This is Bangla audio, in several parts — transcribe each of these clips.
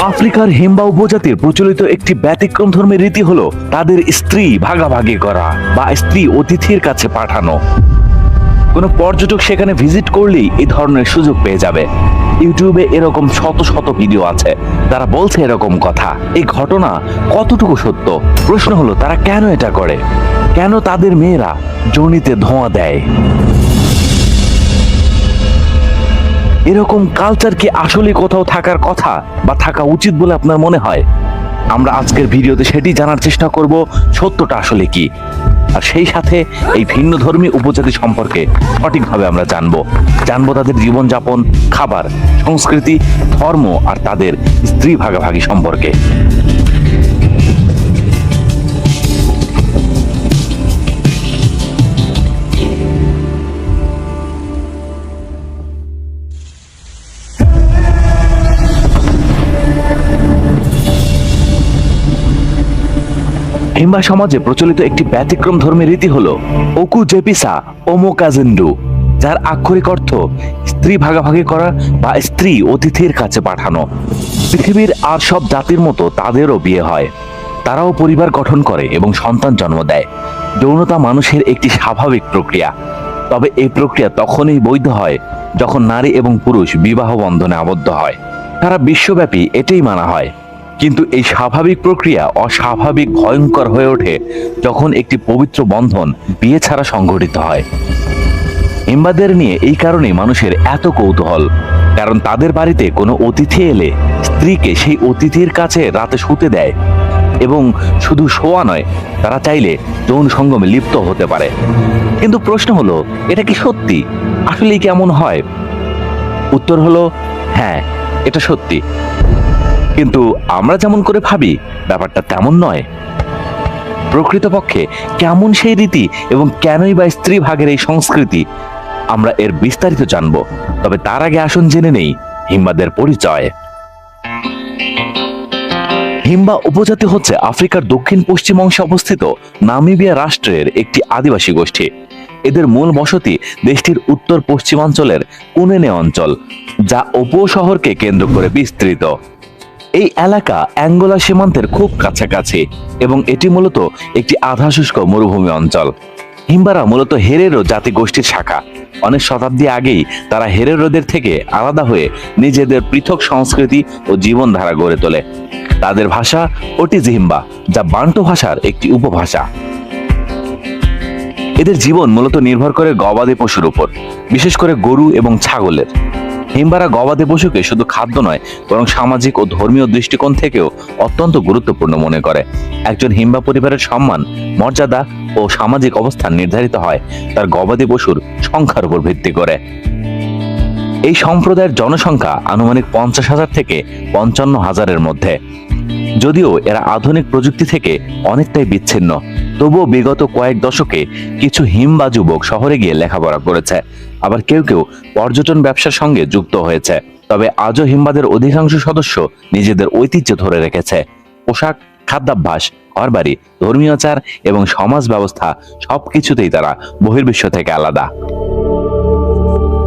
আফ্রিকার হিম্বা উপজাতির প্রচলিত একটি ব্যতিক্রম ধর্মের রীতি হলো তাদের স্ত্রী ভাগাভাগি করা বা স্ত্রী অতিথির কাছে পাঠানো। কোনো পর্যটক সেখানে ভিজিট করলেই এই ধরনের সুযোগ পেয়ে যাবে। ইউটিউবে এরকম শত শত ভিডিও আছে। তারা বলছে এরকম কথা। এই ঘটনা কতটুকু সত্য? প্রশ্ন হলো, তারা কেন এটা করে? কেন তাদের মেয়েরা জনিতে ধোঁয়া দেয়? এরকম কালচার কি আসলে কোথাও থাকার কথা বা থাকা উচিত বলে আপনার মনে হয়? আমরা আজকের ভিডিওতে সেটি জানার চেষ্টা করব, সত্যটা আসলে কি? আর সেই সাথে এই ভিন্ন ধর্মী উপজাতি সম্পর্কে সঠিকভাবে আমরা জানব। জানব তাদের জীবনযাপন, খাবার, সংস্কৃতি, ধর্ম আর তাদের স্ত্রী ভাগাভাগি সম্পর্কে। হিম্বা সমাজে প্রচলিত একটি ব্যতিক্রম ধর্মের রীতি হলো ওকু জেপিসা ওমোকাজেন্ডু যার আক্ষরিক অর্থ স্ত্রী ভাগাভাগি করা বা স্ত্রী অতিথির কাছে পাঠানো। পৃথিবীর আর সব জাতির মতো তাদেরও বিয়ে হয়। তারাও পরিবার গঠন করে এবং সন্তান জন্ম দেয়। যৌনতা মানুষের একটি স্বাভাবিক প্রক্রিয়া। তবে এই প্রক্রিয়া তখনই বৈধ হয় যখন নারী এবং পুরুষ বিবাহ বন্ধনে আবদ্ধ হয়। সারা বিশ্বব্যাপী এটাই মানা হয়। কিন্তু এই স্বাভাবিক প্রক্রিয়া অস্বাভাবিক ভয়ঙ্কর হয়ে ওঠে যখন একটি পবিত্র বন্ধন বিয়ে ছাড়া সংঘটিত হয়। হিম্বাদের নিয়ে এই কারণে মানুষের এত কৌতূহল, কারণ তাদের বাড়িতে কোনো অতিথি এলে স্ত্রীকে সেই অতিথির কাছে রাতে শুতে দেয় এবং শুধু শোয়া নয়, তারা চাইলে যৌন সঙ্গমে লিপ্ত হতে পারে। কিন্তু প্রশ্ন হলো, এটা কি সত্যি? আসলেই কেমন হয়? উত্তর হলো হ্যাঁ এটা সত্যি। কিন্তু আমরা যেমন করে ভাবি, ব্যাপারটা তেমন নয়। প্রকৃতপক্ষে কেমন সেই রীতি এবং কেনই বা স্ত্রী ভাগের এই সংস্কৃতি, আমরা এর বিস্তারিত জানব। তবে তার আগে আসুন জেনে নেই হিম্বাদের পরিচয়। হিম্বা উপজাতি হচ্ছে আফ্রিকার দক্ষিণ পশ্চিম অংশে অবস্থিত নামিবিয়া রাষ্ট্রের একটি আদিবাসী গোষ্ঠী। এদের মূল বসতি দেশটির উত্তর পশ্চিমাঞ্চলের কুনেনে অঞ্চল, যা উপ শহরকে কেন্দ্র করে বিস্তৃত। এই এলাকা অ্যাঙ্গোলা সীমান্তের খুব কাছাকাছি এবং এটি মূলত একটি আধা শুষ্ক মরুভূমি অঞ্চল। হিম্বারা মূলত হেরেরো জাতি গোষ্ঠীর শাখা। অনেক শতাব্দী আগেই তারা হেরেরোদের থেকে আলাদা হয়ে নিজেদের পৃথক সংস্কৃতি ও জীবনধারা গড়ে তোলে। তাদের ভাষা ওটিজিহিম্বা যা বান্টু ভাষার একটি উপভাষা। এদের জীবন মূলত নির্ভর করে গবাদি পশুর উপর, বিশেষ করে গরু এবং ছাগলের। হিম্বারা গবাদি পশুকে শুধু খাদ্য নয়, বরং সামাজিক ও ধর্মীয় দৃষ্টিকোণ থেকেও অত্যন্ত গুরুত্বপূর্ণ মনে করে। একজন হিম্বা পরিবারের সম্মান, মর্যাদা ও সামাজিক অবস্থান নির্ধারিত হয়, তার গবাদি পশুর সংখ্যার উপর ভিত্তি করে। এই সম্প্রদায়ের জনসংখ্যা আনুমানিক পঞ্চাশ হাজার থেকে পঞ্চান্ন হাজারের মধ্যে। যদিও এরা আধুনিক প্রযুক্তি থেকে অনেকটাই বিচ্ছিন্ন, তবুও বিগত কয়েক দশকে কিছু হিমবা যুবক শহরে গিয়ে লেখাপড়া করেছে। আবার কেউ কেউ পর্যটন ব্যবসার সঙ্গে যুক্ত হয়েছে। তবে আজও হিমবাদের অধিকাংশ সদস্য নিজেদের ঐতিহ্য ধরে রেখেছে। পোশাক, খাদ্যাভ্যাস, ঘরবাড়ি ধর্মীয়চার এবং সমাজ ব্যবস্থা সবকিছুতেই তারা বহির্বিশ্ব থেকে আলাদা।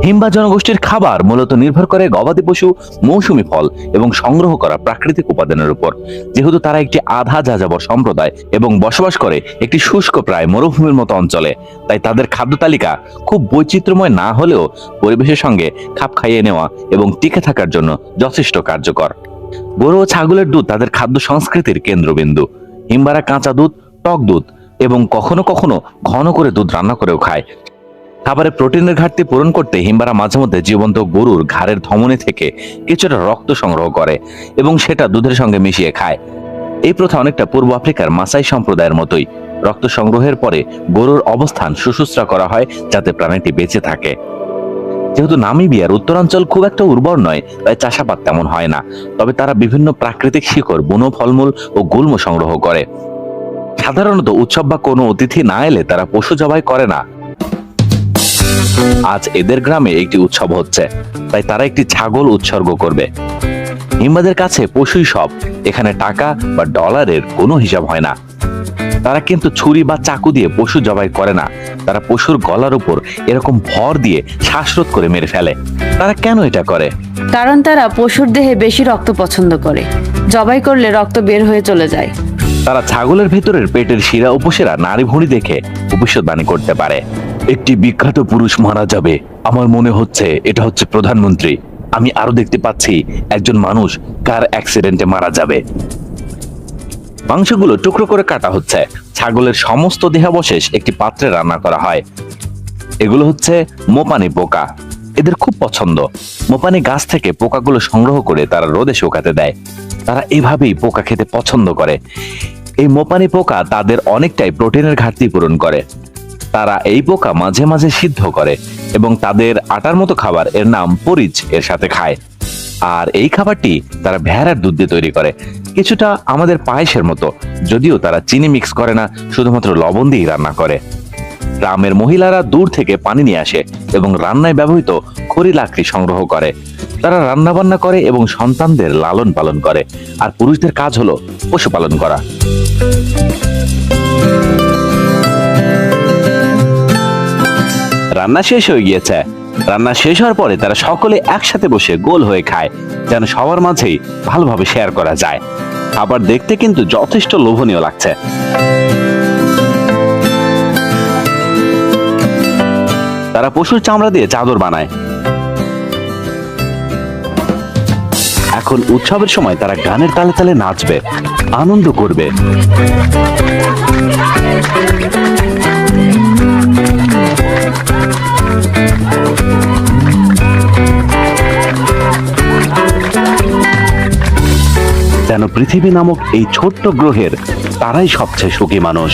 হিম্বা জনগোষ্ঠীর খাবার মূলত নির্ভর করে গবাদি পশু, মৌসুমী ফল এবং সংগ্রহ করা প্রাকৃতিক উপাদানের উপর। যেহেতু তারা একটি আধা যাযাবর সম্প্রদায় এবং বসবাস করে একটি শুষ্ক প্রায় মরুভূমির মতো অঞ্চলে, তাই তাদের খাদ্য তালিকা খুব বৈচিত্র্যময় না হলেও পরিবেশের সঙ্গে খাপ খাইয়ে নেওয়া এবং টিকে থাকার জন্য যথেষ্ট কার্যকর। গরু ও ছাগলের দুধ তাদের খাদ্য সংস্কৃতির কেন্দ্রবিন্দু। হিম্বারা কাঁচা দুধ, টক দুধ এবং কখনো কখনো ঘন করে দুধ রান্না করেও খায় খাবারে প্রোটিনের ঘাটতি পূরণ করতে হিম্বারা মাঝে মধ্যে জীবন্ত গরুর ঘাড়ের ধমনী থেকে কিছুটা রক্ত সংগ্রহ করে এবং সেটা দুধের সঙ্গে মিশিয়ে খায়। এই প্রথা অনেকটা পূর্ব আফ্রিকার মাসাই সম্প্রদায়ের মতোই। রক্ত সংগ্রহের পরে গরুর অবস্থান সুশুশ্রা করা হয় যাতে প্রাণীটি বেঁচে থাকে। যেহেতু নামিবিয়ার উত্তরাঞ্চল খুব একটা উর্বর নয়, তাই চাষাবাদ তেমন হয় না। তবে তারা বিভিন্ন প্রাকৃতিক শিকড়, বুনো ফলমূল ও গুল্ম সংগ্রহ করে। সাধারণত উৎসব বা কোনো অতিথি না এলে তারা পশু জবাই করে না। আজ এদের গ্রামে একটি উৎসব হচ্ছে। তাই তারা একটি ছাগল উৎসর্গ করবে। হিম্বাদের কাছে পশুই সব। এখানে টাকা বা ডলারের কোনো হিসাব হয় না। তারা কিন্তু ছুরি বা চাকু দিয়ে পশু জবাই করে না। তারা পশুর গলার উপর এরকম ভর দিয়ে শ্বাসরোধ করে মেরে ফেলে। তারা কেন এটা করে? কারণ তারা পশুর দেহে বেশি রক্ত পছন্দ করে। জবাই করলে রক্ত বের হয়ে চলে যায়। তারা ছাগলের ভেতরের পেটের শিরা উপসেরা নারী ভুঁড়ি দেখে ভবিষ্যৎবাণী করতে পারে। একটি বিখ্যাত পুরুষ মারা যাবে। আমার মনে হচ্ছে এটা হচ্ছে প্রধানমন্ত্রী। আমি আরও দেখতে পাচ্ছি একজন মানুষ কার অ্যাক্সিডেন্টে মারা যাবে। মাংসগুলো টুকরো করে কাটা হচ্ছে। ছাগলের সমস্ত দেহাবশেষ একটি পাত্রে রান্না করা হয়। এগুলো হচ্ছে মোপানি পোকা। এদের খুব পছন্দ। মোপানি গাছ থেকে পোকাগুলো সংগ্রহ করে তারা রোদে শুকাতে দেয়। তারা এভাবেই পোকা খেতে পছন্দ করে। এই মোপানি পোকা তাদের অনেকটাই প্রোটিনের ঘাটতি পূরণ করে। তারা এই পোকা মাঝে মাঝে সিদ্ধ করে এবং তাদের আটার মতো খাবার এর নাম পরিচ এর সাথে খায়। আর এই খাবারটি তারা ভেড়ার দুধ দিয়ে তৈরি করে। কিছুটা আমাদের পায়েসের মতো, যদিও তারা চিনি মিক্স করে না, শুধুমাত্র লবণ দিয়েই রান্না করে। গ্রামের মহিলারা দূর থেকে পানি নিয়ে আসে এবং রান্নায় ব্যবহৃত খড়ি লাকড়ি সংগ্রহ করে। তারা রান্না বান্না করে এবং সন্তানদের লালন পালন করে। আর পুরুষদের কাজ হলো পশুপালন করা। রান্না শেষ হয়ে গিয়েছে। রান্না শেষ হওয়ার পরে তারা সকলে একসাথে বসে গোল হয়ে খায়, যেন সবার মাঝেই ভালোভাবে শেয়ার করা যায়। খাবার দেখতে কিন্তু যথেষ্ট লোভনীয় লাগছে। তারা পশুর চামড়া দিয়ে চাদর বানায়। এখন উৎসবের সময় তারা গানের তালে তালে নাচবে, আনন্দ করবে। যেন পৃথিবী নামক এই ছোট্ট গ্রহের তারাই সবচেয়ে সুখী মানুষ।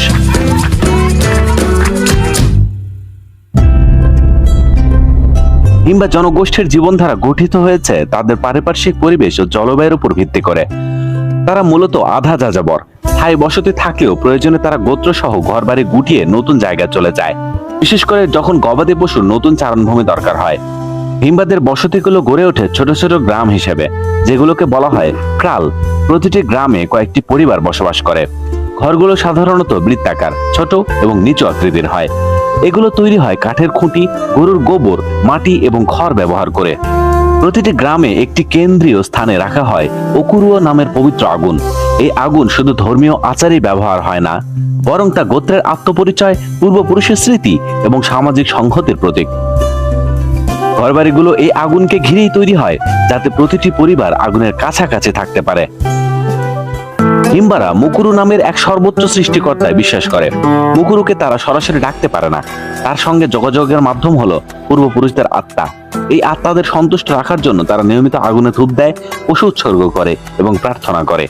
কিংবা জনগোষ্ঠীর জীবনধারা গঠিত হয়েছে, তাদের পারিপার্শ্বিক পরিবেশ ও জলবায়ুর উপর ভিত্তি করে। তারা মূলত আধা যাযাবর। স্থায়ী বসতি থাকলেও প্রয়োজনে তারা গোত্র সহ ঘর বাড়ি গুটিয়ে নতুন জায়গায় চলে যায়। বিশেষ করে যখন গবাদি পশুর নতুন চারণভূমি দরকার হয়। হিমবাদের বসতিগুলো গড়ে ওঠে ছোট ছোট গ্রাম হিসেবে, যেগুলোকে বলা হয় ক্রাল। প্রতিটি গ্রামে কয়েকটি পরিবার বসবাস করে। ঘরগুলো সাধারণত বৃত্তাকার, ছোট এবং নিচু আকৃতির হয়। এগুলো তৈরি হয় কাঠের খুঁটি, গরুর গোবর, মাটি এবং খড় ব্যবহার করে। প্রতিটি গ্রামে একটি কেন্দ্রীয় স্থানে রাখা হয় অকুরুয় নামের পবিত্র আগুন। এই আগুন শুধু ধর্মীয় আচারেই ব্যবহার হয় না, বরং তা গোত্রের আত্মপরিচয়, পূর্বপুরুষের স্মৃতি এবং সামাজিক সংহতির প্রতীক। ঘরবাড়িগুলো এই আগুনকে ঘিরেই তৈরি হয়, যাতে প্রতিটি পরিবার আগুনের কাছাকাছি থাকতে পারে। হিম্বারা মুকুরু নামের এক সর্বোচ্চ সৃষ্টিকর্তায় বিশ্বাস করে। মুকুরুকে তারা সরাসরি ডাকতে পারে না। তার সঙ্গে যোগাযোগের মাধ্যম হলো পূর্বপুরুষদের আত্মা। এই আত্মাদের সন্তুষ্ট রাখার জন্য তারা নিয়মিত আগুনে ধূপ দেয়, পশু উৎসর্গ করে এবং প্রার্থনা করে।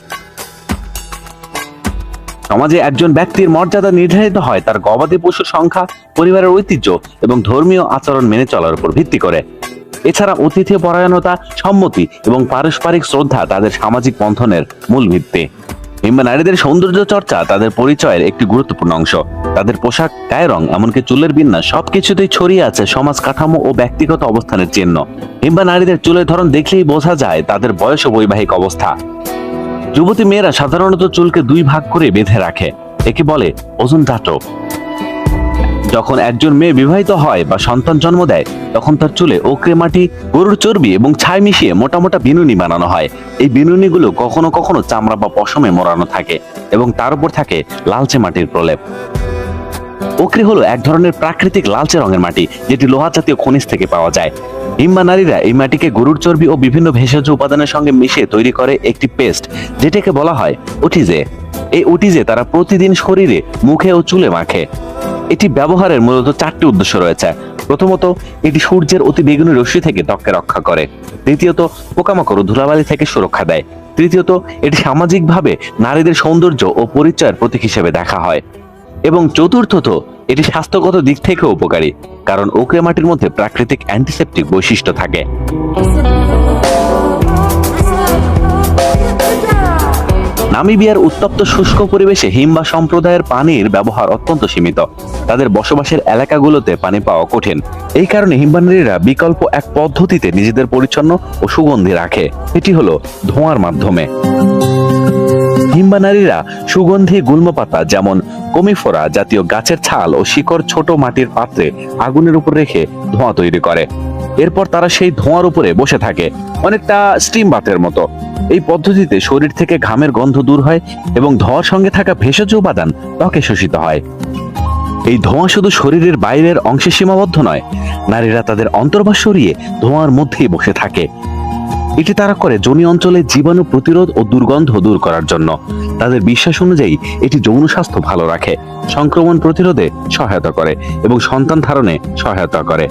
সমাজে একজন ব্যক্তির মর্যাদা নির্ধারিত হয়, তার গবাদি পশুর সংখ্যা, পরিবারের ঐতিহ্য এবং ধর্মীয় আচরণ মেনে চলার উপর ভিত্তি করে। এছাড়া অতিথি পরায়ণতা সম্মতি এবং পারস্পরিক শ্রদ্ধা তাদের সামাজিক বন্ধনের মূল ভিত্তি। কিংবা নারীদের সৌন্দর্য চর্চা তাদের পরিচয়ের একটি গুরুত্বপূর্ণ অংশ। তাদের পোশাক গায়ের রং, এমনকি চুলের বিন্যাস সবকিছুতেই ছড়িয়ে আছে সমাজ কাঠামো ও ব্যক্তিগত অবস্থানের চিহ্ন। কিংবা নারীদের চুলের ধরন দেখলেই বোঝা যায় তাদের বয়স ও বৈবাহিক অবস্থা। যুবতী মেয়েরা সাধারণত চুলকে দুই ভাগ করে বেঁধে রাখে। একে বলে ওজন টাটো যখন একজন মেয়ে বিবাহিত হয় বা সন্তান জন্ম দেয়, তখন তার চুলে ওকরে মাটি, গরুর চর্বি এবং ছাই মিশিয়ে মোটা মোটা বিনুনি বানানো হয়। এই বিনুনিগুলো কখনো কখনো চামড়া বা পশমে মোড়ানো থাকে এবং তার উপর থাকে লালচে মাটির প্রলেপ। ওকরি হলো এক ধরনের প্রাকৃতিক লালচে রঙের মাটি, যেটি লোহা জাতীয় খনিজ থেকে পাওয়া যায়। হিম্বা নারীরা এই মাটিকে গরুর চর্বি ও বিভিন্ন ভেষজ উপাদানের সঙ্গে মিশিয়ে তৈরি করে একটি পেস্ট, যেটাকে বলা হয় ওটিজে। এই ওটিজে তারা প্রতিদিন শরীরে, মুখে ও চুলে মাখে। এটি ব্যবহারের মূলত চারটি উদ্দেশ্য রয়েছে। প্রথমত, এটি সূর্যের অতি বেগুনি রশ্মি থেকে ত্বককে রক্ষা করে। দ্বিতীয়ত, পোকামাকড় ধুলাবালি থেকে সুরক্ষা দেয়। তৃতীয়ত, এটি সামাজিকভাবে নারীদের সৌন্দর্য ও পরিচয়ের প্রতীক হিসেবে দেখা হয়। এবং চতুর্থত, এটি স্বাস্থ্যগত দিক থেকেও উপকারী, কারণ ওকরে মাটির মধ্যে প্রাকৃতিক অ্যান্টিসেপটিক বৈশিষ্ট্য থাকে। নামিবিয়ার উত্তপ্ত শুষ্ক পরিবেশে হিম্বা সম্প্রদায়ের পানির ব্যবহার অত্যন্ত সীমিত। তাদের বসবাসের এলাকাগুলোতে পানি পাওয়া কঠিন। এই কারণে হিম্বা নারীরা বিকল্প এক পদ্ধতিতে নিজেদের পরিচ্ছন্ন ও সুগন্ধি রাখে। এটি হলো ধোঁয়ার মাধ্যমে। হিম্বা নারীরা সুগন্ধি গুল্ম পাতা যেমন কমিফোরা জাতীয় গাছের ছাল ও শিকড় ছোট মাটির পাত্রে আগুনের উপর রেখে ধোঁয়া তৈরি করে। এরপর তারা সেই ধোঁয়ার উপরে বসে থাকে, অনেকটা স্টিম বাতের মতো। এই পদ্ধতিতে শরীর থেকে ঘামের গন্ধ দূর হয় এবং ধোঁয়ার সঙ্গে থাকা ভেষজ উপাদান ত্বকে শোষিত হয়। এই ধোঁয়া শুধু শরীরের বাইরের অংশে সীমাবদ্ধ নয়, নারীরা তাদের অন্তর্বাস সরিয়ে ধোঁয়ার মধ্যেই বসে থাকে। এটি তারা করে জনি অঞ্চলে জীবাণু প্রতিরোধ ও দুর্গন্ধ দূর করার জন্য। তাদের বিশ্বাস অনুযায়ী এটি যৌন স্বাস্থ্য ভালো রাখে, সংক্রমণ প্রতিরোধে সহায়তা করে এবং সন্তান ধারণে সহায়তা করে।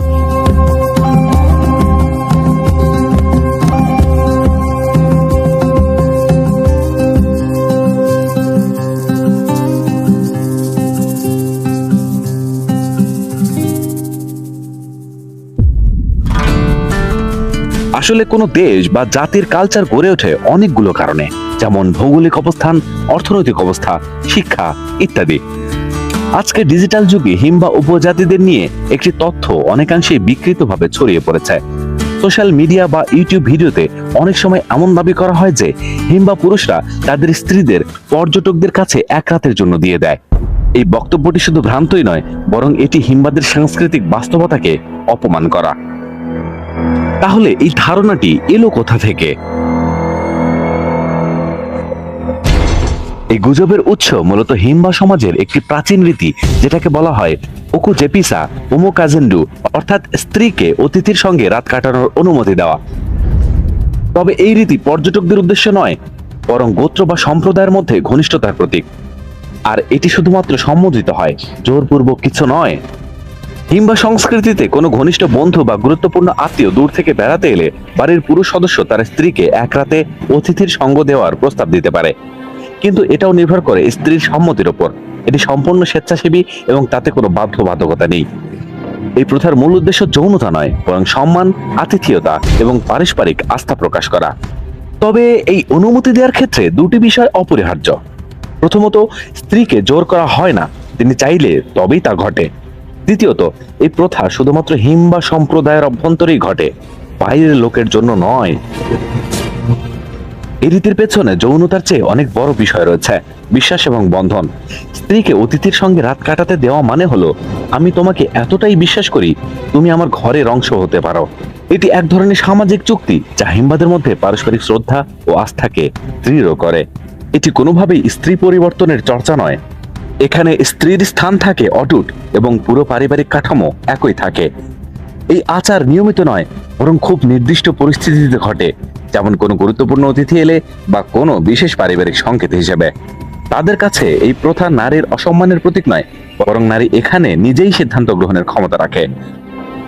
আসলে কোনো দেশ বা জাতির কালচার গড়ে ওঠে অনেকগুলো কারণে, যেমন ভৌগোলিক অবস্থান, অর্থনৈতিক অবস্থা, শিক্ষা ইত্যাদি। আজকে ডিজিটাল যুগে হিম্বা উপজাতিদের নিয়ে একটি তথ্য অনেকাংশেই বিকৃতভাবে ছড়িয়ে পড়েছে। সোশ্যাল মিডিয়া বা ইউটিউব ভিডিওতে অনেক সময় এমন দাবি করা হয় যে, হিম্বা পুরুষরা তাদের স্ত্রীদের, পর্যটকদের কাছে এক রাতের জন্য দিয়ে দেয়। এই বক্তব্যটি শুধু ভ্রান্তই নয়, বরং এটি হিম্বাদের সাংস্কৃতিক বাস্তবতাকে অপমান করা। তাহলে এই ধারণাটি এলো কোথা থেকে? এই গুজবের উৎস মূলত হিম্বা সমাজের একটি প্রাচীন রীতি, যেটাকে বলা হয় ওকু জেপিসা ওমো কাজেন্ডু অর্থাৎ স্ত্রীকে অতিথির সঙ্গে রাত কাটানোর অনুমতি দেওয়া। তবে এই রীতি পর্যটকদের উদ্দেশ্য নয়, বরং গোত্র বা সম্প্রদায়ের মধ্যে ঘনিষ্ঠতার প্রতীক। আর এটি শুধুমাত্র সম্মোধিত হয়, জোরপূর্বক কিছু নয়। হিম্বা সংস্কৃতিতে কোনো ঘনিষ্ঠ বন্ধু বা গুরুত্বপূর্ণ আত্মীয় দূর থেকে বেড়াতে এলে বাড়ির পুরুষ সদস্য তার স্ত্রীকে এক রাতে অতিথির সঙ্গ দেওয়ার প্রস্তাব দিতে পারে। কিন্তু এটাও নির্ভর করে স্ত্রীর সম্মতির ওপর। এটি সম্পূর্ণ স্বেচ্ছাসেবী এবং তাতে কোনো বাধ্যবাধকতা নেই। এই প্রথার মূল উদ্দেশ্য যৌনতা নয়, বরং সম্মান, আতিথেয়তা এবং পারস্পরিক আস্থা প্রকাশ করা। তবে এই অনুমতি দেওয়ার ক্ষেত্রে দুটি বিষয় অপরিহার্য। প্রথমত, স্ত্রীকে জোর করা হয় না। তিনি চাইলে তবেই তা ঘটে। দ্বিতীয়ত, এই প্রথা শুধুমাত্র হিম্বা সম্প্রদায়ের অভ্যন্তরেই ঘটে, বাইরের লোকের জন্য নয়। এই রীতির পেছনে যৌনতার চেয়ে অনেক বড় বিষয় রয়েছে, বিশ্বাস এবং বন্ধন। স্ত্রীকে অতিথির সঙ্গে রাত কাটাতে দেওয়া মানে হলো, আমি তোমাকে এতটাই বিশ্বাস করি, তুমি আমার ঘরের অংশ হতে পারো। এটি এক ধরনের সামাজিক চুক্তি যা হিম্বাদের মধ্যে পারস্পরিক শ্রদ্ধা ও আস্থাকে দৃঢ় করে। এটি কোনোভাবেই স্ত্রী পরিবর্তনের চর্চা নয় এখানে স্ত্রীর স্থান থাকে অটুট এবং পুরো পারিবারিক কাঠামো একই থাকে। এই আচার নিয়মিত নয়, বরং খুব নির্দিষ্ট পরিস্থিতিতে ঘটে, যেমন কোনো গুরুত্বপূর্ণ অতিথি এলে বা কোনো বিশেষ পারিবারিক সংকেত হিসেবে। তাদের কাছে এই প্রথা নারীর অসম্মানের প্রতীক নয়, বরং নারী এখানে নিজেই সিদ্ধান্ত গ্রহণের ক্ষমতা রাখে।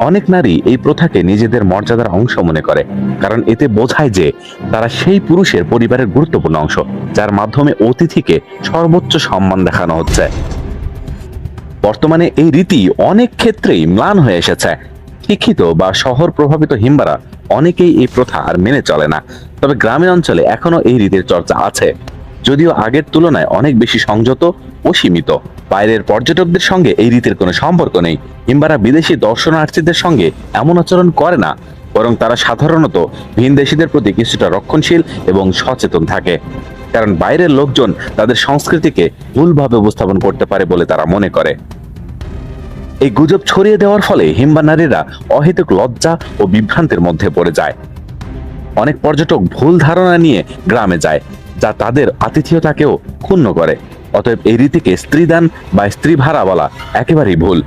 অনেক নারী এই প্রথাকে নিজেদের মর্যাদার অংশ মনে করে, কারণ এতে বোঝায় যে তারা সেই পুরুষের পরিবারের গুরুত্বপূর্ণ অংশ, যার মাধ্যমে অতিথিকে সর্বোচ্চ সম্মান দেখানো হচ্ছে। বর্তমানে এই রীতি অনেক ক্ষেত্রেই ম্লান হয়ে এসেছে। শিক্ষিত বা শহর প্রভাবিত হিম্বারা অনেকেই এই প্রথা আর মেনে চলে না। তবে গ্রামীণ অঞ্চলে এখনও এই রীতির চর্চা আছে। যদিও আগের তুলনায় অনেক বেশি সংযত ও সীমিত। বাইরের পর্যটকদের সঙ্গে এই রীতির কোনো সম্পর্ক নেই। হিম্বারা বিদেশি দর্শনার্থীদের সঙ্গে এমন আচরণ করে না, বরং তারা সাধারণত ভিনদেশীদের প্রতি কিছুটা রক্ষণশীল এবং সচেতন থাকে। কারণ বাইরের লোকজন তাদের সংস্কৃতিকে ভুলভাবে উপস্থাপন করতে পারে বলে তারা মনে করে। এই গুজব ছড়িয়ে দেওয়ার ফলে হিম্বা নারীরা অহেতুক লজ্জা ও বিভ্রান্তের মধ্যে পড়ে যায়। অনেক পর্যটক ভুল ধারণা নিয়ে গ্রামে যায়, যা তাদের আতিথেয়তাকেও ক্ষুণ্ণ করে। অতএব এই রীতিকে স্ত্রীদান বা স্ত্রী ভাড়া বলা একেবারেই ভুল।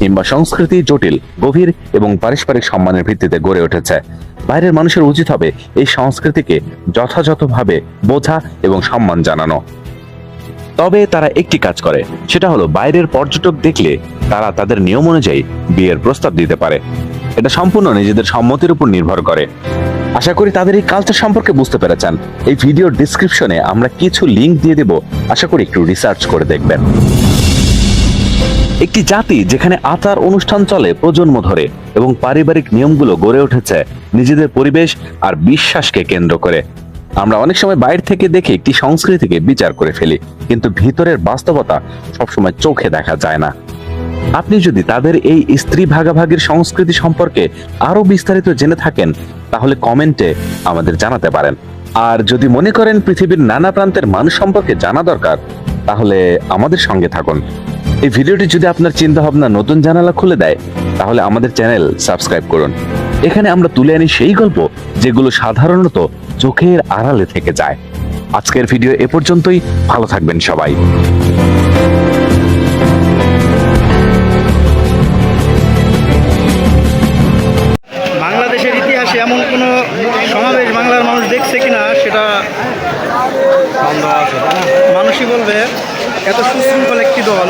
কিংবা সংস্কৃতি জটিল, গভীর এবং পারস্পরিক সম্মানের ভিত্তিতে গড়ে উঠেছে। বাইরের মানুষের উচিত হবে এই সংস্কৃতিকে যথাযথভাবে বোঝা এবং সম্মান জানানো। তবে তারা একটি কাজ করে, সেটা হলো বাইরের পর্যটক দেখলে তারা তাদের নিয়ম অনুযায়ী বিয়ের প্রস্তাব দিতে পারে। এটা সম্পূর্ণ নিজেদের সম্মতির উপর নির্ভর করে। আশা করি তাদের এই কালচার সম্পর্কে বুঝতে পেরেছেন। এই ভিডিওর ডিসক্রিপশনে আমরা কিছু লিংক দিয়ে দেব। আশা করি একটু রিসার্চ করে দেখবেন। একটি জাতি যেখানে আচার অনুষ্ঠান চলে প্রজন্ম ধরে এবং পারিবারিক নিয়মগুলো গড়ে উঠেছে নিজেদের পরিবেশ আর বিশ্বাসকে কেন্দ্র করে। আমরা অনেক সময় বাইরে থেকে দেখে একটি সংস্কৃতিকে বিচার করে ফেলি, কিন্তু ভিতরের বাস্তবতা সবসময় চোখে দেখা যায় না। আপনি যদি তাদের এই স্ত্রী ভাগাভাগির সংস্কৃতি সম্পর্কে আরও বিস্তারিত জেনে থাকেন, তাহলে কমেন্টে আমাদের জানাতে পারেন। আর যদি মনে করেন পৃথিবীর নানা প্রান্তের মানুষ সম্পর্কে জানা দরকার, তাহলে আমাদের সঙ্গে থাকুন। এই ভিডিওটি যদি আপনার চিন্তা ভাবনা নতুন জানালা খুলে দেয়, তাহলে আমাদের চ্যানেল সাবস্ক্রাইব করুন। এখানে আমরা তুলে আনি সেই গল্প যেগুলো সাধারণত চোখের আড়ালে থেকে যায়। আজকের ভিডিও এ পর্যন্তই, ভালো থাকবেন সবাই। না কিনা সেটা মানুষই বলবে। এত সুশৃঙ্খল একটি দল।